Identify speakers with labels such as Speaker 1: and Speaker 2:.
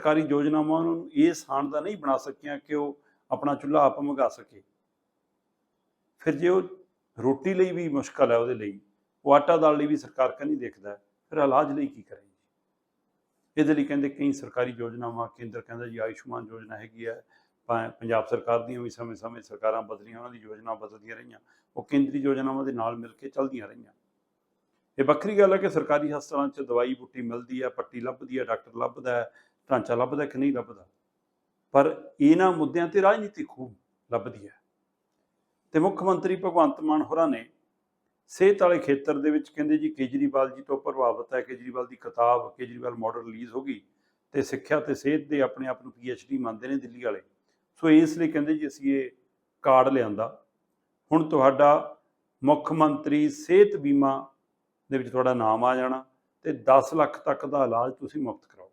Speaker 1: ਸਰਕਾਰੀ ਯੋਜਨਾਵਾਂ ਉਹਨਾਂ ਨੂੰ ਇਹ ਸਾਨ ਦਾ ਨਹੀਂ ਬਣਾ ਸਕੀਆਂ ਕਿ ਉਹ ਆਪਣਾ ਚੁੱਲ੍ਹਾ ਆਪ ਮੰਗਾ ਸਕੇ। ਫਿਰ ਜੇ ਉਹ ਰੋਟੀ ਲਈ ਵੀ ਮੁਸ਼ਕਲ ਹੈ ਉਹਦੇ ਲਈ, ਉਹ ਆਟਾ ਦਾਲ ਲਈ ਵੀ ਸਰਕਾਰ ਕਾ ਨਹੀਂ ਦੇਖਦਾ ਫਿਰ ਇਲਾਜ ਲਈ ਕੀ ਕਰੇਗੀ ਇਹਦੇ ਲਈ ਕਹਿੰਦੇ ਕਈ ਸਰਕਾਰੀ ਯੋਜਨਾਵਾਂ, ਕੇਂਦਰ ਕਹਿੰਦਾ ਜੀ ਆਯੁਸ਼ਮਾਨ ਯੋਜਨਾ ਹੈਗੀ ਹੈ, ਪੰ- ਪੰਜਾਬ ਸਰਕਾਰ ਦੀਆਂ ਵੀ ਸਮੇਂ-ਸਮੇਂ ਸਰਕਾਰਾਂ ਬਦਲੀਆਂ, ਉਹਨਾਂ ਦੀ ਯੋਜਨਾ ਬਦਲਦੀਆਂ ਰਹੀਆਂ, ਉਹ ਕੇਂਦਰੀ ਯੋਜਨਾਵਾਂ ਦੇ ਨਾਲ ਮਿਲ ਕੇ ਚੱਲਦੀਆਂ ਰਹੀਆਂ। ਇਹ ਵੱਖਰੀ ਗੱਲ ਹੈ ਕਿ ਸਰਕਾਰੀ ਹਸਪਤਾਲਾਂ 'ਚ ਦਵਾਈ ਬੂਟੀ ਮਿਲਦੀ ਹੈ, ਪੱਟੀ ਲੱਭਦੀ ਹੈ, ਡਾਕਟਰ ਲੱਭਦਾ ਹੈ ਢਾਂਚਾ ਲੱਭਦਾ ਕਿ ਨਹੀਂ ਲੱਭਦਾ? ਪਰ ਇਹਨਾਂ ਮੁੱਦਿਆਂ ਤੇ ਰਾਜਨੀਤੀ ਖੂਬ ਲੱਭਦੀ ਹੈ। ਤੇ ਮੁੱਖ ਮੰਤਰੀ ਭਗਵੰਤ ਮਾਨ ਹੋਰਾਂ ਨੇ ਸਿਹਤ ਵਾਲੇ ਖੇਤਰ ਦੇ ਵਿੱਚ ਕਹਿੰਦੇ ਜੀ, ਕੇਜਰੀਵਾਲ ਜੀ ਤੋਂ ਪ੍ਰਭਾਵਿਤ ਹੈ। ਕੇਜਰੀਵਾਲ ਦੀ ਕਿਤਾਬ, ਕੇਜਰੀਵਾਲ ਮਾਡਲ ਰਿਲੀਜ਼ ਹੋ ਗਈ ਤੇ ਸਿੱਖਿਆ ਤੇ ਸਿਹਤ ਦੇ ਆਪਣੇ ਆਪ ਨੂੰ ਡੀ ਮੰਨਦੇ ਨੇ ਦਿੱਲੀ ਵਾਲੇ। ਸੋ ਇਸ ਲਈ ਕਹਿੰਦੇ ਜੀ, ਅਸੀਂ ਇਹ ਕਾਰਡ ਲਿਆਂਦਾ। ਹੁਣ ਤੁਹਾਡਾ ਮੁੱਖ ਮੰਤਰੀ ਸਿਹਤ ਬੀਮਾ ਦੇ ਵਿੱਚ ਤੁਹਾਡਾ ਨਾਮ ਆ ਜਾਣਾ ਤੇ 10 ਲੱਖ ਤੱਕ ਦਾ ਇਲਾਜ ਤੁਸੀਂ ਮੁਫਤ ਕਰਾਓ।